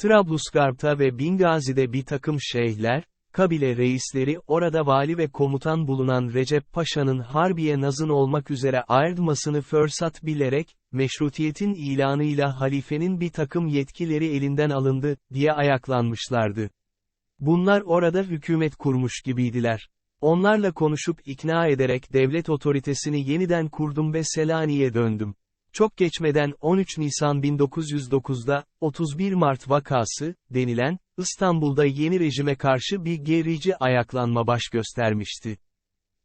Trablusgarp'ta ve Bingazi'de bir takım şeyhler, kabile reisleri orada vali ve komutan bulunan Recep Paşa'nın Harbiye Nazın olmak üzere ayrılmasını fırsat bilerek, meşrutiyetin ilanıyla halifenin bir takım yetkileri elinden alındı, diye ayaklanmışlardı. Bunlar orada hükümet kurmuş gibiydiler. Onlarla konuşup ikna ederek devlet otoritesini yeniden kurdum ve Selanik'e döndüm. Çok geçmeden 13 Nisan 1909'da, 31 Mart vakası, denilen, İstanbul'da yeni rejime karşı bir gerici ayaklanma baş göstermişti.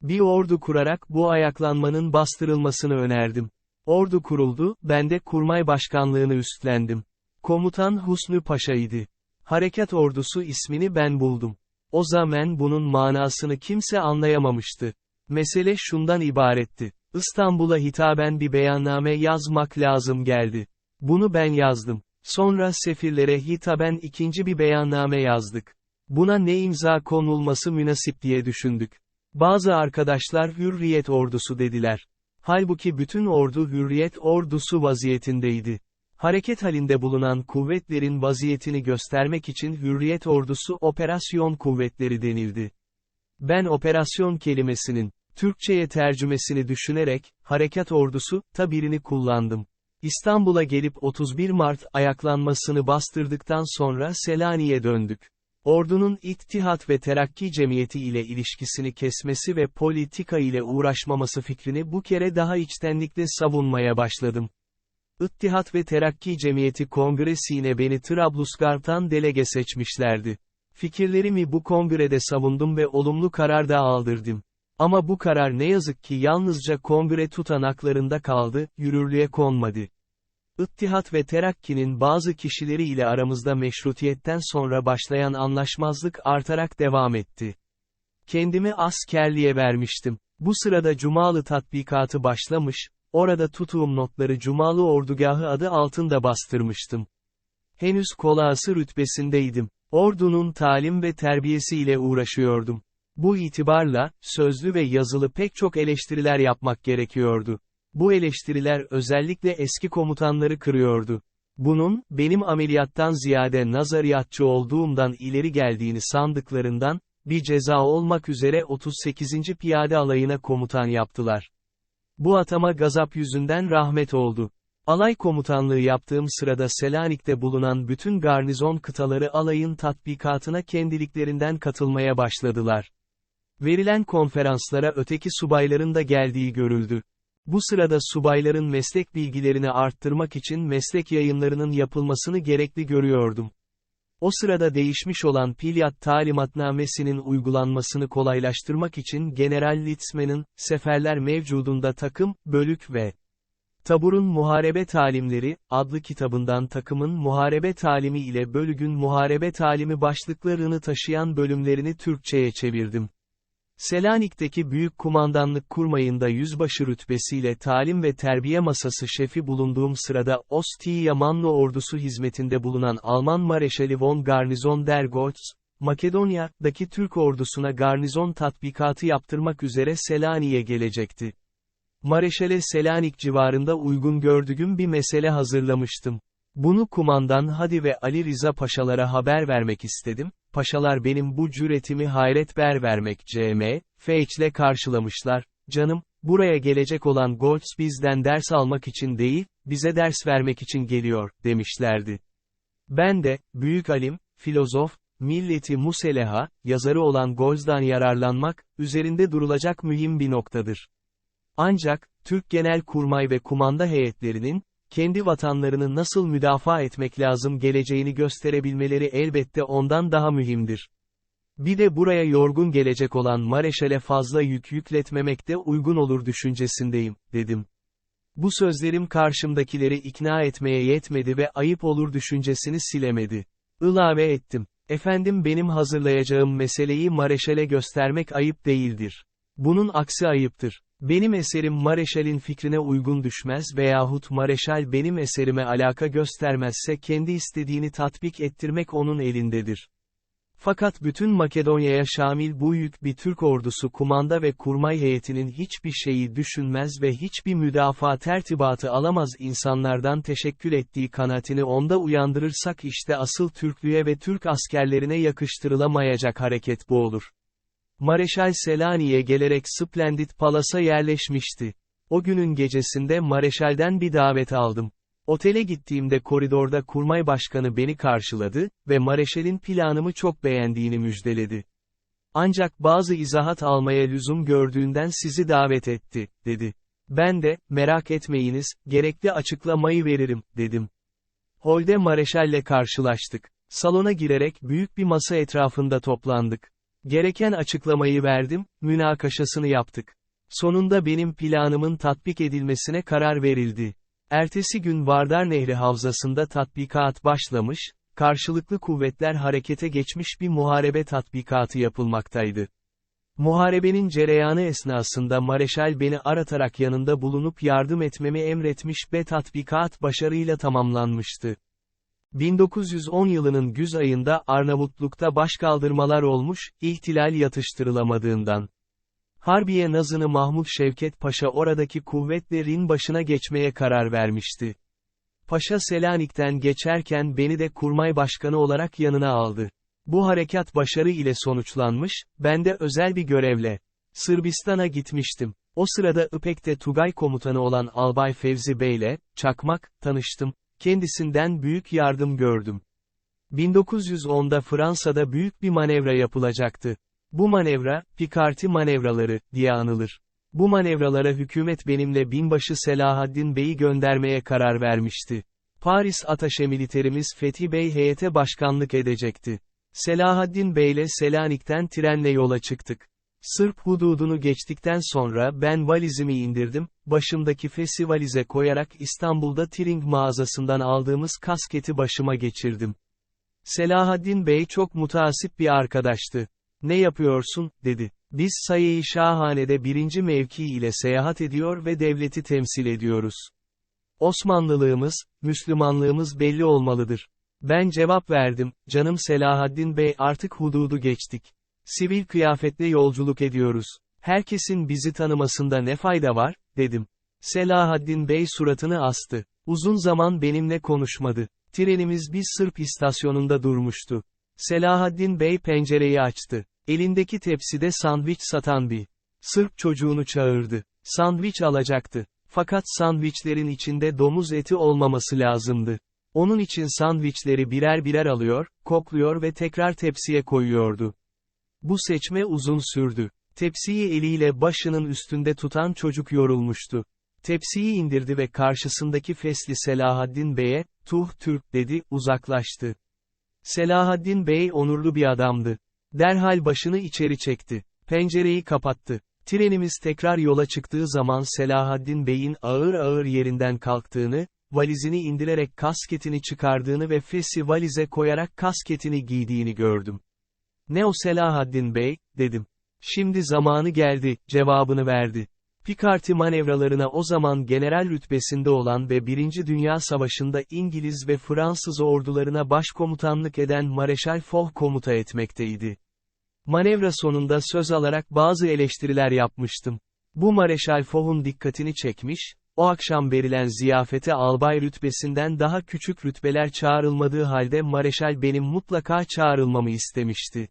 Bir ordu kurarak bu ayaklanmanın bastırılmasını önerdim. Ordu kuruldu, ben de kurmay başkanlığını üstlendim. Komutan Husnü Paşa'ydı. Harekat ordusu ismini ben buldum. O zaman bunun manasını kimse anlayamamıştı. Mesele şundan ibaretti. İstanbul'a hitaben bir beyanname yazmak lazım geldi. Bunu ben yazdım. Sonra sefirlere hitaben ikinci bir beyanname yazdık. Buna ne imza konulması münasip diye düşündük. Bazı arkadaşlar hürriyet ordusu dediler. Halbuki bütün ordu hürriyet ordusu vaziyetindeydi. Hareket halinde bulunan kuvvetlerin vaziyetini göstermek için hürriyet ordusu operasyon kuvvetleri denildi. Ben operasyon kelimesinin, Türkçe'ye tercümesini düşünerek, harekat ordusu, tabirini kullandım. İstanbul'a gelip 31 Mart ayaklanmasını bastırdıktan sonra Selanik'e döndük. Ordunun İttihat ve Terakki Cemiyeti ile ilişkisini kesmesi ve politika ile uğraşmaması fikrini bu kere daha içtenlikle savunmaya başladım. İttihat ve Terakki Cemiyeti Kongresi'ne beni Trablusgarp'tan delege seçmişlerdi. Fikirlerimi bu kongrede savundum ve olumlu karar da aldırdım. Ama bu karar ne yazık ki yalnızca kongre tutanaklarında kaldı, yürürlüğe konmadı. İttihat ve Terakki'nin bazı kişileri ile aramızda meşrutiyetten sonra başlayan anlaşmazlık artarak devam etti. Kendimi askerliğe vermiştim. Bu sırada Cumalı tatbikatı başlamış, orada tutuğum notları Cumalı Ordugahı adı altında bastırmıştım. Henüz kolası rütbesindeydim. Ordunun talim ve terbiyesi ile uğraşıyordum. Bu itibarla, sözlü ve yazılı pek çok eleştiriler yapmak gerekiyordu. Bu eleştiriler özellikle eski komutanları kırıyordu. Bunun, benim ameliyattan ziyade nazariyatçı olduğumdan ileri geldiğini sandıklarından, bir ceza olmak üzere 38. Piyade Alayı'na komutan yaptılar. Bu atama gazap yüzünden rahmet oldu. Alay komutanlığı yaptığım sırada Selanik'te bulunan bütün garnizon kıtaları alayın tatbikatına kendiliklerinden katılmaya başladılar. Verilen konferanslara öteki subayların da geldiği görüldü. Bu sırada subayların meslek bilgilerini arttırmak için meslek yayınlarının yapılmasını gerekli görüyordum. O sırada değişmiş olan Pilyat talimatnamesinin uygulanmasını kolaylaştırmak için General Litzman'ın, seferler mevcudunda takım, bölük ve Tabur'un Muharebe Talimleri, adlı kitabından takımın muharebe talimi ile bölügün muharebe talimi başlıklarını taşıyan bölümlerini Türkçe'ye çevirdim. Selanik'teki Büyük Kumandanlık Kurmayı'nda yüzbaşı rütbesiyle talim ve terbiye masası şefi bulunduğum sırada Ostia Manlı ordusu hizmetinde bulunan Alman Mareşali von Garnizon der Goltz, Makedonya'daki Türk ordusuna garnizon tatbikatı yaptırmak üzere Selanik'e gelecekti. Mareşale Selanik civarında uygun gördüğüm bir mesele hazırlamıştım. Bunu kumandan Hadi ve Ali Rıza paşalara haber vermek istedim, paşalar benim bu cüretimi hayret ber vermek CM, Feyç'le karşılamışlar, canım, buraya gelecek olan Goltz bizden ders almak için değil, bize ders vermek için geliyor, demişlerdi. Ben de, büyük alim, filozof, milleti museleha, yazarı olan Goltz'dan yararlanmak, üzerinde durulacak mühim bir noktadır. Ancak, Türk Genel Kurmay ve kumanda heyetlerinin, kendi vatanlarını nasıl müdafaa etmek lazım geleceğini gösterebilmeleri elbette ondan daha mühimdir. Bir de buraya yorgun gelecek olan Mareşal'e fazla yük yükletmemek de uygun olur düşüncesindeyim, dedim. Bu sözlerim karşımdakileri ikna etmeye yetmedi ve ayıp olur düşüncesini silemedi. Ilave ettim. Efendim benim hazırlayacağım meseleyi Mareşal'e göstermek ayıp değildir. Bunun aksi ayıptır. Benim eserim Mareşal'in fikrine uygun düşmez veyahut Mareşal benim eserime alaka göstermezse kendi istediğini tatbik ettirmek onun elindedir. Fakat bütün Makedonya'ya şamil bu yük bir Türk ordusu kumanda ve kurmay heyetinin hiçbir şeyi düşünmez ve hiçbir müdafaa tertibatı alamaz insanlardan teşekkül ettiği kanaatini onda uyandırırsak işte asıl Türklüğe ve Türk askerlerine yakıştırılamayacak hareket bu olur. Mareşal Selanik'e gelerek Splendid Palas'a yerleşmişti. O günün gecesinde Mareşal'den bir davet aldım. Otele gittiğimde koridorda kurmay başkanı beni karşıladı ve Mareşal'in planımı çok beğendiğini müjdeledi. Ancak bazı izahat almaya lüzum gördüğünden sizi davet etti, dedi. Ben de, merak etmeyiniz, gerekli açıklamayı veririm, dedim. Holde Mareşal'le karşılaştık. Salona girerek büyük bir masa etrafında toplandık. Gereken açıklamayı verdim, münakaşasını yaptık. Sonunda benim planımın tatbik edilmesine karar verildi. Ertesi gün Vardar Nehri Havzası'nda tatbikat başlamış, karşılıklı kuvvetler harekete geçmiş bir muharebe tatbikatı yapılmaktaydı. Muharebenin cereyanı esnasında Mareşal beni aratarak yanında bulunup yardım etmemi emretmiş ve tatbikat başarıyla tamamlanmıştı. 1910 yılının güz ayında Arnavutluk'ta başkaldırmalar olmuş, ihtilal yatıştırılamadığından. Harbiye Nazını Mahmut Şevket Paşa oradaki kuvvetlerin başına geçmeye karar vermişti. Paşa Selanik'ten geçerken beni de kurmay başkanı olarak yanına aldı. Bu harekat başarı ile sonuçlanmış, ben de özel bir görevle Sırbistan'a gitmiştim. O sırada İpek'te Tugay komutanı olan Albay Fevzi Bey'le, Çakmak, tanıştım, kendisinden büyük yardım gördüm. 1910'da Fransa'da büyük bir manevra yapılacaktı. Bu manevra, Picarti manevraları, diye anılır. Bu manevralara hükümet benimle binbaşı Selahaddin Bey'i göndermeye karar vermişti. Paris Ataşe militerimiz Fethi Bey heyete başkanlık edecekti. Selahaddin Bey ile Selanik'ten trenle yola çıktık. Sırp hududunu geçtikten sonra ben valizimi indirdim, başımdaki fesi valize koyarak İstanbul'da Tiring mağazasından aldığımız kasketi başıma geçirdim. Selahaddin Bey çok mutasip bir arkadaştı. Ne yapıyorsun, dedi. Biz Saye-i Şahane'de birinci mevki ile seyahat ediyor ve devleti temsil ediyoruz. Osmanlılığımız, Müslümanlığımız belli olmalıdır. Ben cevap verdim, canım Selahaddin Bey artık hududu geçtik. Sivil kıyafetle yolculuk ediyoruz. Herkesin bizi tanımasında ne fayda var, dedim. Selahaddin Bey suratını astı. Uzun zaman benimle konuşmadı. Trenimiz bir Sırp istasyonunda durmuştu. Selahaddin Bey pencereyi açtı. Elindeki tepside sandviç satan bir Sırp çocuğunu çağırdı. Sandviç alacaktı. Fakat sandviçlerin içinde domuz eti olmaması lazımdı. Onun için sandviçleri birer birer alıyor, kokluyor ve tekrar tepsiye koyuyordu. Bu seçme uzun sürdü. Tepsiyi eliyle başının üstünde tutan çocuk yorulmuştu. Tepsiyi indirdi ve karşısındaki fesli Selahaddin Bey'e, tuh Türk dedi, uzaklaştı. Selahaddin Bey onurlu bir adamdı. Derhal başını içeri çekti. Pencereyi kapattı. Trenimiz tekrar yola çıktığı zaman Selahaddin Bey'in ağır ağır yerinden kalktığını, valizini indirerek kasketini çıkardığını ve fesi valize koyarak kasketini giydiğini gördüm. Ne o Selahaddin Bey, dedim. Şimdi zamanı geldi, cevabını verdi. Picarti manevralarına o zaman general rütbesinde olan ve Birinci Dünya Savaşı'nda İngiliz ve Fransız ordularına başkomutanlık eden Mareşal Foch komuta etmekteydi. Manevra sonunda söz alarak bazı eleştiriler yapmıştım. Bu Mareşal Foch'un dikkatini çekmiş, o akşam verilen ziyafete albay rütbesinden daha küçük rütbeler çağrılmadığı halde Mareşal benim mutlaka çağrılmamı istemişti.